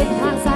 Sem razão.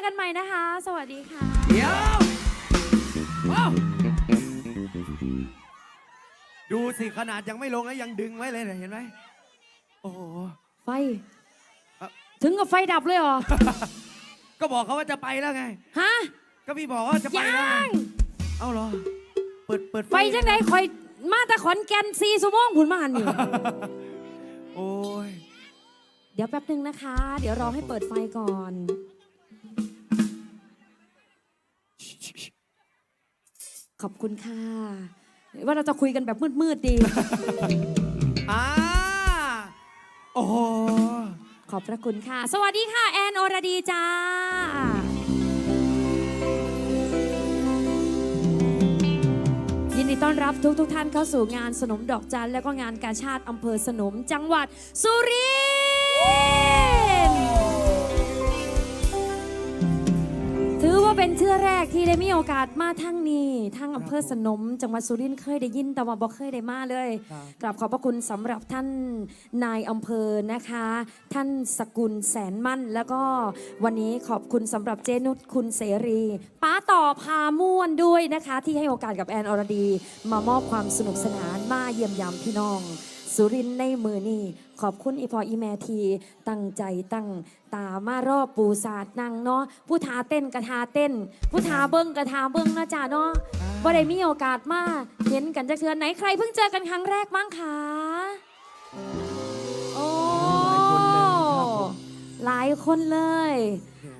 อกันใหม่นะคะ สวัสดีค่ะ เดี๋ยวว้าวดูสิขนาดยังไม่ลงแล้วยังดึงไว้เลยเนี่ยเห็นไหมโอ้โห ไฟ ครับ ถึงกับไฟดับเลยเหรอ ก็บอกเขาว่าจะไปแล้วไง ฮะ ก็พี่บอกว่าจะไปยัแล้วไงง เอ้าเหรอ เปิดเปิดไฟจังไดคอยมาแต่ขอนแก่นซีซูโมงผุนมาหันนี่โอ้ย เดี๋ยวแป๊บนึงนะคะ เดี๋ยวรอให้เปิดไฟก่อน ขอบคุณค่ะ ว่าเราจะคุยกันแบบมืดๆดี อ่าโอ้โหขอบพระคุณค่ะ สวัสดีค่ะ แอนอรดีจ้า ยินดีต้อนรับทุกทุกๆท่านเข้าสู่งานสนมดอกจัน และก็งานกาชาติอำเภอสนมจังหวัดสุรินท เป็นเทื่อแรกที่ได้มีโอกาสมาทั้งนี้ทั้งอำเภอสนม จังหวัดสุรินทร์เคยได้ยินแต่ว่าบ่เคยได้มาเลยครับกราบขอบพระคุณสำหรับท่านนายอำเภอนะคะ ท่านสกุลแสนมั่น แล้วก็วันนี้ขอบคุณสำหรับเจนุชคุณเสรีป้าต่อพาม่วนด้วยนะคะ ที่ให้โอกาสกับแอนอรดี มามอบความสนุกสนานมาเยี่ยมยามพี่น้อง สุรินในมือนี่ขอบคุณอีพออีแมทีตั้งใจตั้งตามารอบปูศาสตร์นางเนาะผู้ทาเต้นกระทาเต้น ผู้ทาเบิ้งกระทาเบิ้งนะจ๊ะเนาะบ่ได้มีโอกาสมาเห็นกันจะเทือนไหนใครเพิ่งเจอกันครั้งแรกมั้งคะ หลายคนเลย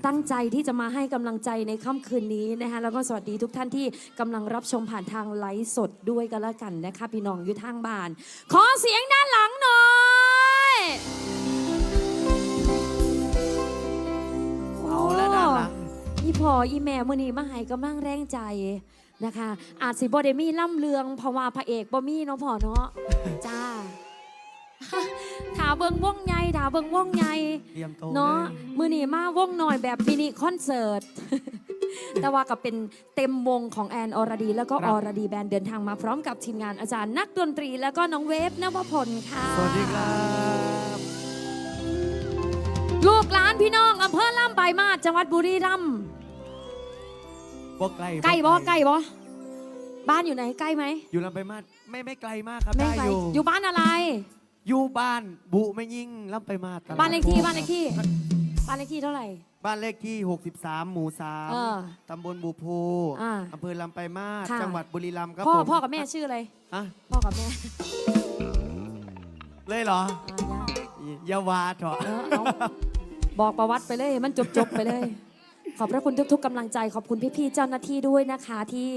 ตั้งใจที่จะมาให้กำลังใจในค่ำคืนนี้นะคะแล้วก็สวัสดีทุกท่านที่กำลังรับชมผ่านทางไลฟ์สดด้วยกันแล้วกันนะคะพี่น้องอยู่ทางบ้าน ขอเสียงด้านหลังหน่อยเอาแล้วด้านหลังอีพออีแม่มื่อนี้มาให้กำลังแรงใจนะคะ อาจสิบ่ได้มีล่ำเลืองเพราะว่าพระเอกบ่มีเนาะพ่อเนาะจ้าถา เบิงวงใหญ่ถาเบิงวงใหญ่เตรียมโตเนาะมือนีมาวงหน่อยแบบมินิคอนเสิร์ต แต่ว่าก็เป็นเต็มวงของแอนอรดี แล้วก็ครัอรดีแบนด์เดินทางมาพร้อมกับทีมงานอาจารย์นักดนตรี แล้วก็น้องเวฟนวพลค่ะ สวัสดีครับลูกหลานพี่น้องอำเภอล่ำปลายมาศจังหวัดบุรีรัมย์บ่ไกลใกล้บ่ใกล้บ่บ้านอยู่ไหนใกล้ไหมอยู่ลำไปมากไม่ไม่ไกลมากครับไม่ได้ไกลอยู่ อยู่บ้านอะไร อยู่บ้านบุไม่ยิ่งลำไปมากตดบ้านเลขที่โพบ้านเลขที่บ้านเลขที่เท่าไหร่ บ้านเลขที่ 63 หมู่เออ3ตำบลบุโพอ่าอำเภอลำไปมาศค่ะ จังหวัดบุรีรัมย์ครับพ่อผมพ่อกับแม่ชื่ออะไรอะพ่อกับแม่เลยเหรออ่าย่าอยาวาเถอะเออเอาบอกประวัติไปเลย มันจบจบๆไปเลย ขอบพระคุณทุก ๆกำลังใจขอบคุณพี่ๆเจ้าหน้าที่ด้วยนะคะ ที่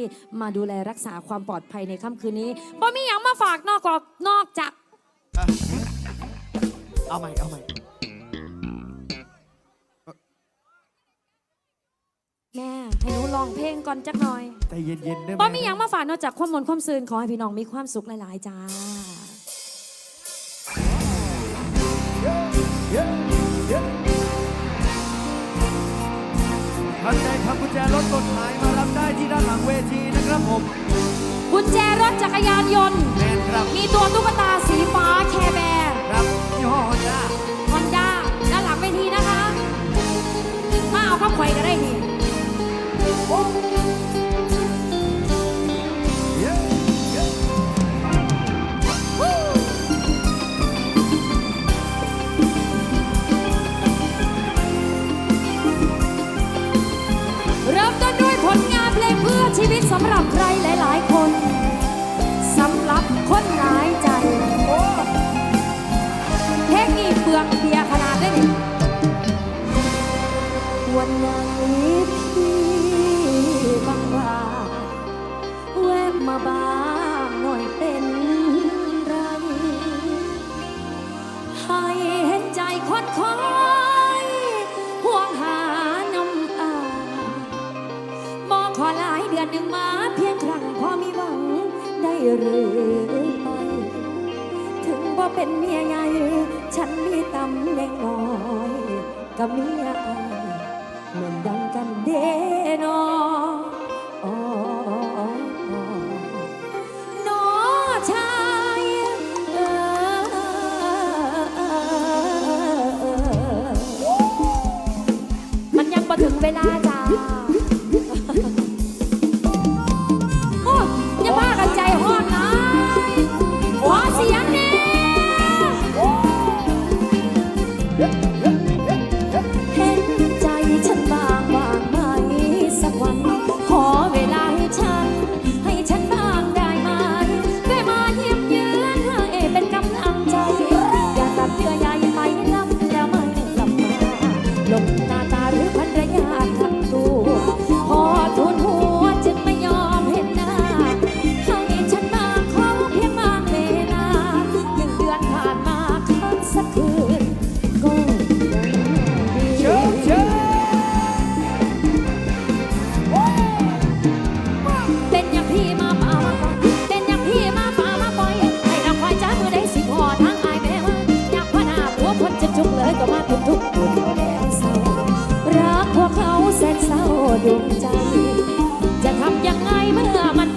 มาดูแลรักษาความปลอดภัยในค่ำคืนนี้บ่มีอย่างมาฝากนอกกอกนอกจากอะ เอาใหม่ เอาใหม่ แม่ให้หนูลองเพลงก่อนจักหน่อยใจเย็นๆได้ไหมบ่มีอย่างมาฝากนอกจากความมนต์ความซืนขอให้พี่น้องมีความสุขหลายๆจ้า ท่านใดทำกุญแจรถกดหายมารับได้ที่ด้านหลังเวทีนะครับผม กุญแจรถจักรยานยนต์ แมนครับ มีตัวตุ๊กตาสี เริ่มต้นด้วยผลงานเพลงเพื่อชีวิตสำหรับใครหลาย ๆ คนสำหรับคนหลาย หลายเดือนหนึ่งมาเพียงครั้งพอมีหวังได้หรือไป ถึงว่าเป็นเมียใหญ่ฉันมีตำแหน่งน้อยกับเมียอายเหมือนดังกันเด้นออ๋อน้อชายเออมันยังมาถึงเวลาจ้ะ จะทำยังไงเมื่อมัน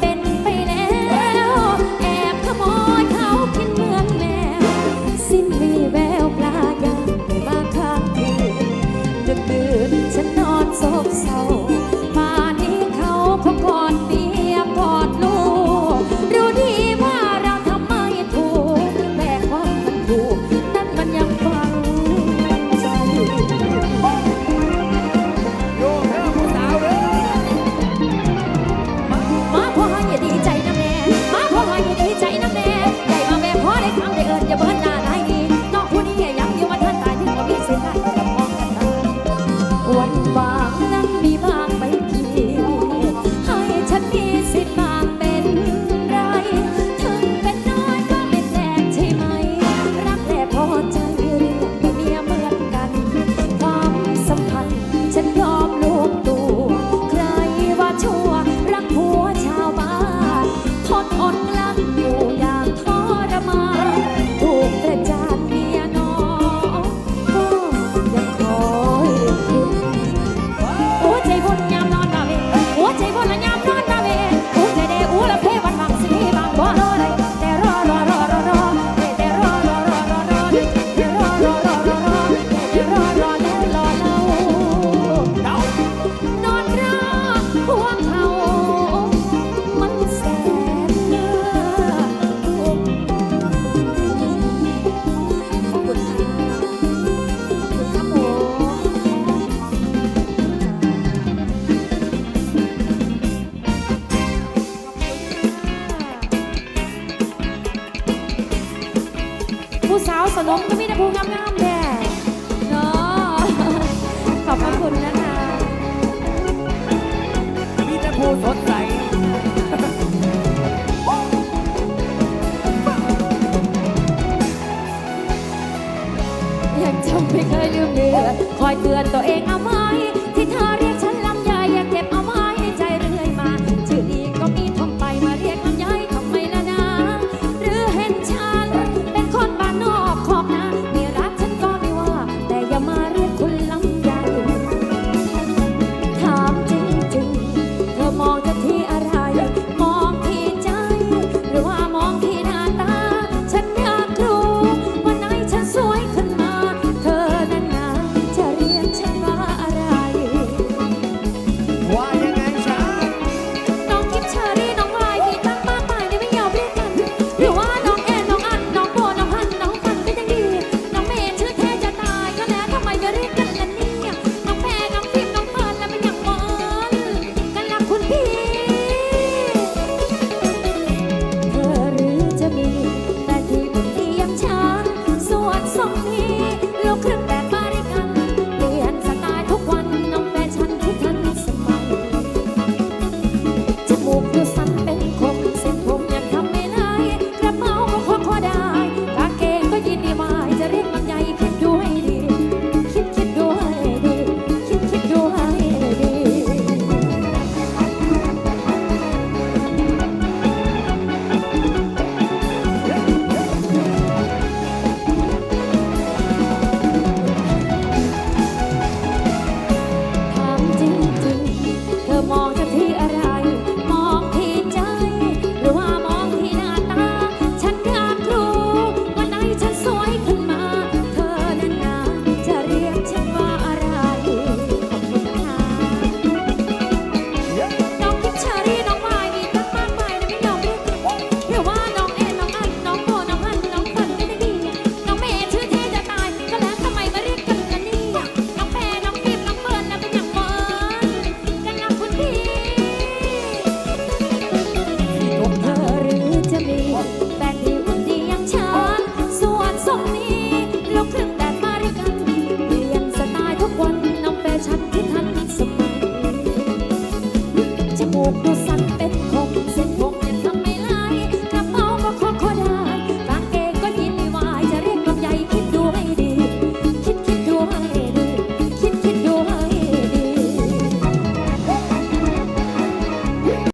快快的